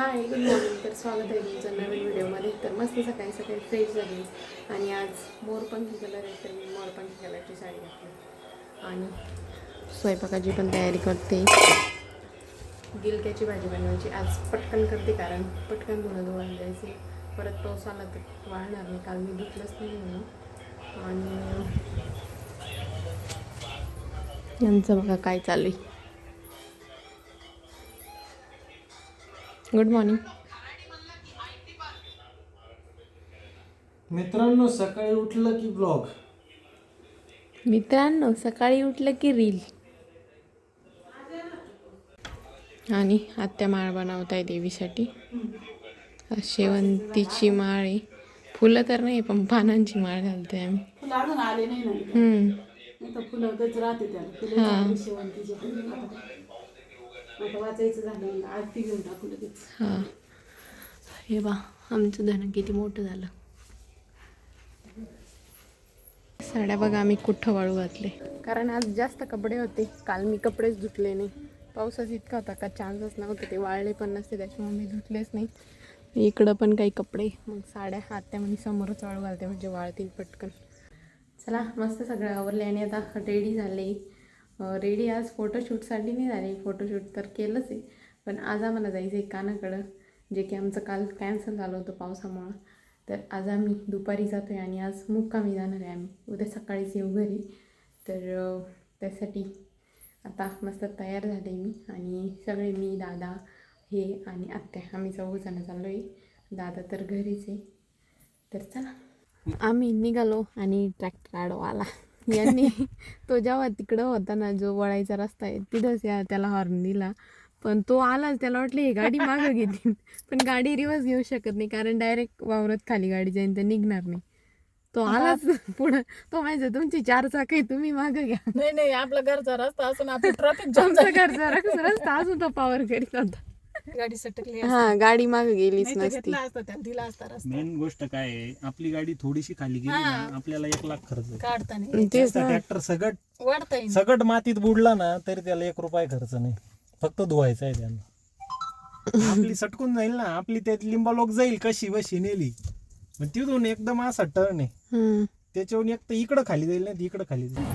Hi good morning तर स्वागत आहे तुमचं नवीन व्हिडिओमध्ये. तर मस्त सकाळी सकाळी फ्रेश झाली. आणि आज मोरपंखी कलर आहे तर मी मोरपंखी कलरची साडी घातली. आणि स्वयंपाकाची पण तयारी करते. गिलक्याची भाजी बनवायची. आज पटकन करते कारण पटकन धुणं धुवायला जायचे परत पाऊस आला तर वाढणार नाही. काल मी धुतलंच नाही म्हणून. आणि यांचं बघा काय चालू आहे. गुड मॉर्निंग मित्रांनो सकाळी उठलं की ब्लॉग मित्रांनो सकाळी उठलं की रील आणि आत्या माळ बनवत आहे देवीसाठी शेवंतीची माळ आहे. फुलं तर नाही पण पानांची माळ घालते आम्ही. फुलं आता वाचायचं झालं मग आरती घेऊन टाकू लगेच. हा. हे बा आमचं धन किती मोठं झालं. साड्या बघा आम्ही कुठं वाळू घातले. कारण आज जास्त कपडे होते. काल मी कपडेच धुतले नाही. पावसाच इतका होता का चान्सच नव्हते. ते वाळले पण नसते त्याच्यामुळे मी धुतलेच नाही. इकडं पण काही कपडे. मग साड्या आत्या म्हणे समोरच वाळू घालते म्हणजे वाळतील पटकन. चला मस्त सगळं आवरले आणि आता रेडी झाले. रेडी आज फोटोशूटसाठी नाही झाले फोटोशूट तर केलंच आहे. पण आज आम्हाला जायचं आहे कानाकडं जे की आमचं काल कॅन्सल झालं होतं पावसामुळं. तर आज आम्ही दुपारी जातो आहे आणि आज मुक्कामी जाणार आहे आम्ही. उद्या सकाळीच येऊ घरी. तर त्यासाठी आता मस्त तयार झाले मी आणि सगळे मी दादा हे आणि आत्या आम्ही चौघजणं चाललो आहे दादा तर घरीच आहे. तर चला. आम्ही निघालो आणि ट्रॅक्टर आडवाला यांनी तो जेव्हा तिकडं होता ना जो वळायचा रस्ता आहे तिथंच या त्याला हॉर्न दिला. पण तो आलाच त्याला वाटलं ही गाडी मागं घेतील. पण गाडी रिवर्स घेऊ शकत नाही कारण डायरेक्ट वावरत खाली गाडी जाईन तर निघणार नाही. तो आलाच पुढं. तो माहिती तुमची चार चाकी तुम्ही मागं घ्या. नाही नाही आपला घरचा रस्ता असून आपण ट्रॅफिक जाम आमचा घरचा रस्ता अजून तो पावर करीत होता. गाडी सटकली हा गाडी मागं गेलीच नाही तर नसती. घेतला असता त्याला दिला असता रस्ता. मेन गोष्ट काय आहे आपली गाडी थोडीशी खाली गेली ना आपल्याला एक लाख खर्च तेच ना. ट्रॅक्टर सगट वाढता येईल सगट मातीत बुडला ना तरी त्याला एक रुपये खर्च नाही. फक्त धुवायचा आहे त्यांना आपली सटकून जाईल ना आपली त्यात लिंबालोक जाईल कशी बशी नेली. मग तिथून एकदम असा टर्न आहे. हम्म. त्याच्यावरून एक तर इकडं खाली जाईल नाही इकडं खाली जाईल.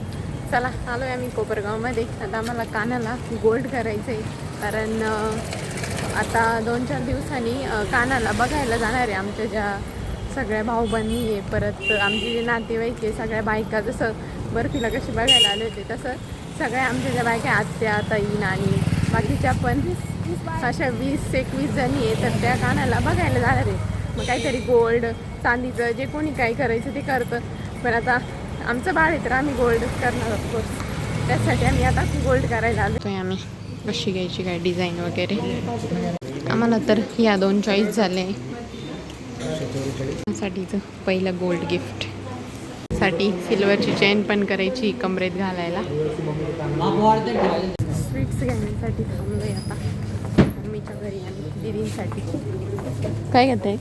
चला आलोय आम्ही कोपरगावमध्ये. आता आम्हाला कानाला गोल्ड करायचं आहे कारण अं, आता दोन चार दिवसांनी कानाला बघायला जाणार आहे आमच्या ज्या सगळ्या भाऊबंदी आहे परत आमचे जे नातेवाईक आहे सगळ्या बायका जसं बर्फीला कशी बघायला आले होते तसं सगळ्या आमच्या ज्या बायका आत्या ताई आणि बाकीच्या पण अशा वीस एकवीस जणी आहे तर त्या कानाला बघायला जाणार आहे. मग काहीतरी गोल्ड चांदीचं जे कोणी काही करायचं ते करतं. पण आता आमचं बाळ आहे तर आम्ही गोल्डच करणार ऑफकोर्स त्यासाठी आम्ही आता गोल्ड करायला आलो आम्ही. कशी घ्यायची काय डिझाईन वगैरे? आम्हाला तर या दोन चॉईस झाले. साठीचं पहिलं गोल्ड गिफ्टसाठी सिल्वरची चेन पण करायची कमरेत घालायला. स्वीट्स घेण्यासाठी थांबलोय आता. मम्मीच्या घरी आणि दिदींसाठी. काय घेत आहे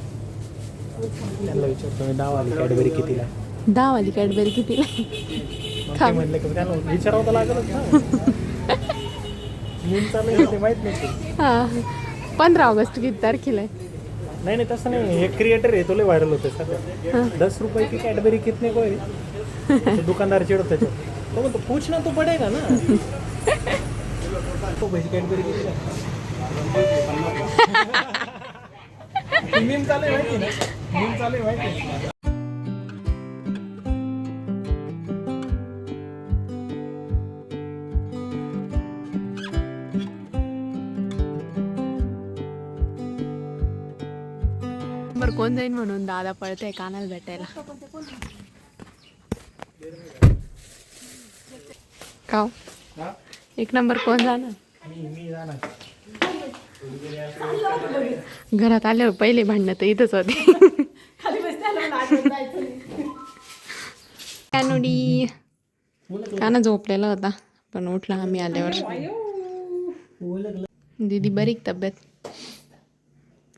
कॅडबरी कितीला? दहा वाली कॅडबरी कितीला विचारावं तर हां. पंधरा ऑगस्ट किती तारखेला आहे? नहीं नहीं तसं नाही. हे क्रिएटर आहे तो लय व्हायरल होते सध्या दस रुपये की कैडबरी कितने को है दुकानदार चिडत त्याच्यावर. तो म्हणतो पूछना तो पडेगा ना. तो पैसे कैडबरी किती मीम चालू आहे माहिती ना? मीम चालू आहे माहिती आहे? कोण जाईन म्हणून दादा पळते कानाला भेटायला. काव? एक नंबर कोण जाणार? मी मी जाणार. घरात आल्यावर पहिले भांडणं तर इथंच होते. कानुडी. काना झोपलेला होता पण उठला आम्ही आल्यावर. दीदी बरी तब्येत?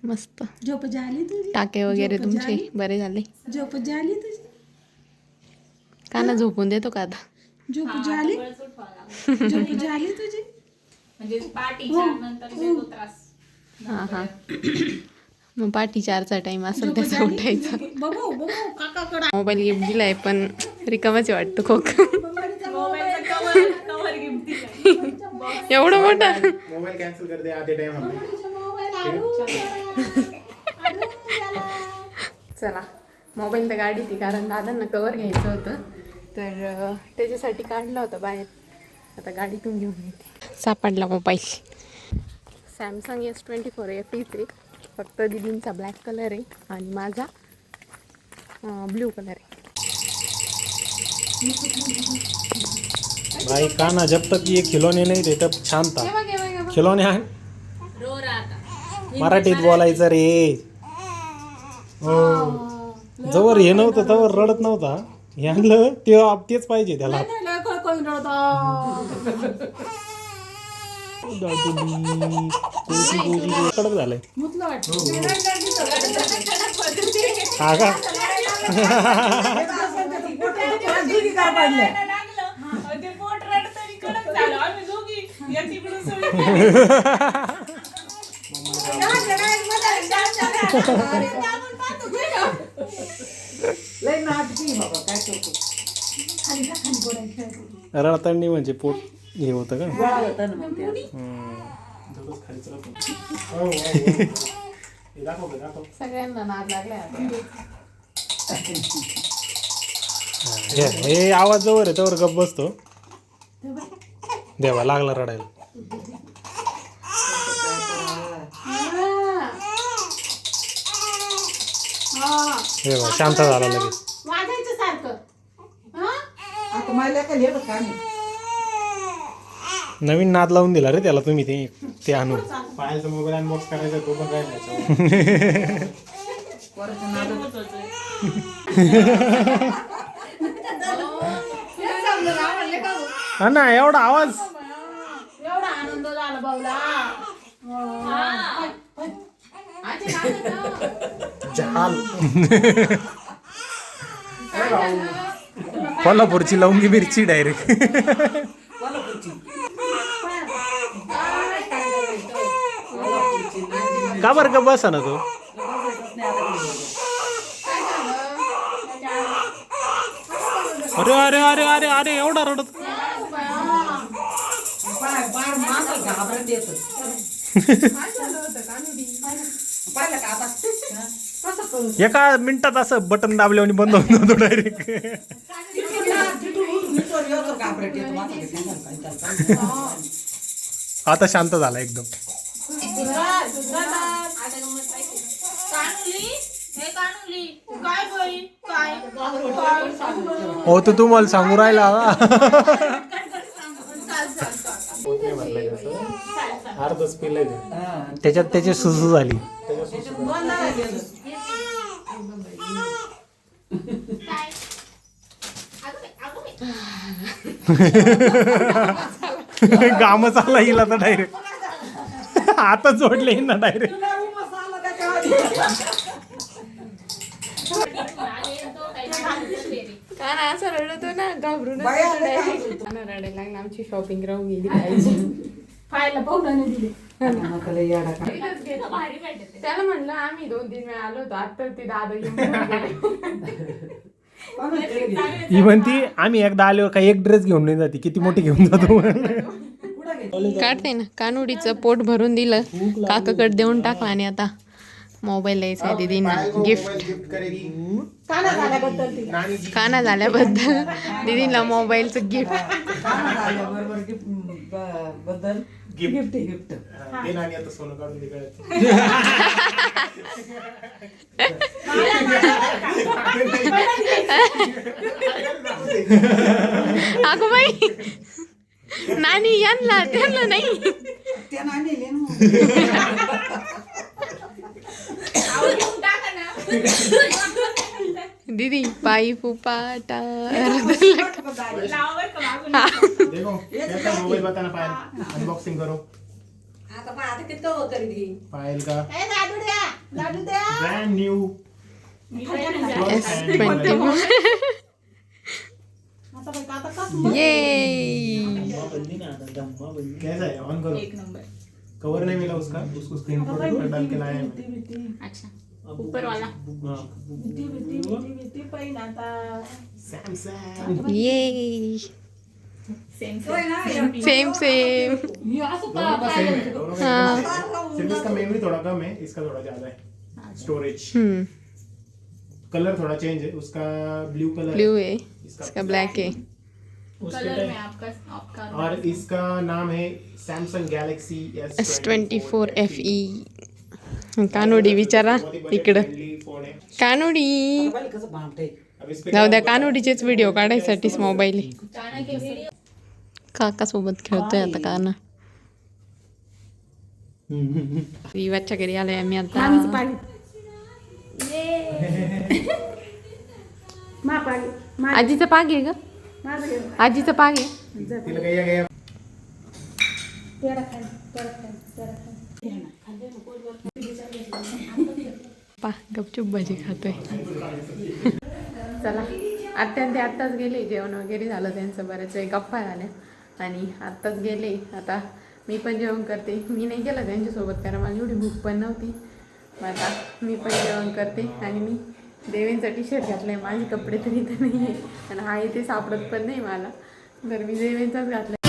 मस्त. झोप झाली तुझी? टाके वगैरे तुमचे. बरे झाले. झोप झाली तुझी? काना झोपून देतो का आता? झोप झाली? झोप झाली तुझी? म्हणजे नंतर देतो त्रास. हां हां. मग पाठी चारचा टाइम असेल त्याचा उठायचा. बघू बघू. काकाकडे. मोबाईल गिफ्ट दिलाय पण रिकामाच वाटतं खोक. एवढं मोठं. मोबाईल कॅन्सल कर दे आधे टाइम चला मोबाईल तर गाडी ती कारण दादांना कवर घ्यायचं होतं. तर त्याच्यासाठी काढला होता बाहेर. आता गाडीतून घेऊन येते. सापडला mobile Samsung S twenty four F आहे फक्त दिदींचा ब्लॅक कलर आहे आणि माझा ब्ल्यू कलर आहे. भाई काना जब तक ये खिलौने नहीं तब शांत था खिलौने आण। मराठीत बोलायचं रे हो जवळ हे नव्हतं तवर रडत नव्हता हे आणलं ते तेच पाहिजे त्याला कडक झालंय हा का लय नाटकी बाबा काय करतो? रडतांनी म्हणजे पोट हे होतं का. सगळ्यांना नाद हे आवाज जवळ आहे तवर गप बसतो. देवा लागला रडायला. हे बघ, शांत झाला लगेच. वाजायचं सारखं. आता मला काय लिहिलं का नाही? नवीन नाद लावून दिला रे त्याला तुम्ही ते ते आणून. पाहायचा मोबाईल अनबॉक्स करायचा तो पण राहिला हा ना एवढा आवाज. एवढा आनंद झाला भाऊला. झाल कोल्हापूरची लवंगी मिरची डायरेक्ट का बरं का बसा ना तो? अरे अरे अरे अरे अरे एवढा रडत. एका मिनिटात असं बटन दाबल्यावर बंद होऊन जातो डायरेक्ट आता शांत झाला एकदम. हो तर तुम्हाला सांगू राहिला अर्धच त्याच्यात त्याची सुसू झाली. गाम चालला हिला तर डायरेक्ट आता जोडले ना डायरेक्ट का ना असं रडतो ना घाबरून रडायला लागला आमची शॉपिंग राहून गेली पाहिजे दिले. त्याला म्हणलं आम्ही दोन तीन वेळा आलो होतो. आता ते दादा. ही म्हणती आम्ही एकदा आलो का एक ड्रेस घेऊन नाही जाते. किती मोठी घेऊन जातो. काढते ना. कानुडीचं पोट भरून दिलं. काकाकडे देऊन टाकला आणि आता मोबाईल द्यायचा आहे दीदींना. गिफ्ट काना झाल्याबद्दल. ती काना झाल्याबद्दल गिफ्ट गिफ्ट गिफ्ट सोनं काढून अगो बाई. नानी यांना त्यांना नाही. त्या नाणीले ना. दीदी पायी फुपाटा बताना पायल अनबॉक्सिंग करो। किती हो पायल का। ए लाडू द्या लाडू द्या ब्रँड न्यू आता बघ आता कसं ये कैसा है? ऑन करो। कवर नहीं मिला उसका। उसको स्क्रीन पर डाल के लाया अच्छा। ऊपर वाला ये सेम सेम सेम हे। सिर्फ़ इसका मेमोरी थोड़ा कम है इसका थोड़ा ज़्यादा है स्टोरेज हम्म कलर थोड़ा चेंज है उसका ब्लू कलर ब्लू है इसका इसका ब्लैक है कलर में आपका आपका और इसका नाम है Samsung Galaxy S twenty four F E कानोडी विचारा इकडं. कानोडी. जाऊ द्या कानोडीचेच व्हिडिओ काढायसाठीच मोबाईल आहे. काका सोबत खेळतोय आता काना. विवाच्या घरी आलोय आम्ही आता. आजीचं पाग आहे ग. आजीचं पाग आहे. तिला पा गपचूप भाजी खातोय. चला आत्या ते आत्ताच गेले जेवण वगैरे झालं त्यांचं बऱ्याच वेळ गप्पा झाल्या. आणि आत्ताच गेले आता मी पण जेवण करते. मी नाही केलं त्यांच्यासोबत कारण मला एवढी भूक पण नव्हती. मग आता मी पण जेवण करते. आणि मी देवेंचा टी शर्ट घातला आहे माझे कपडे तरी तर नाही आहे आणि हा इथे सापडत पण नाही मला. तर मी देवेंचाच घातला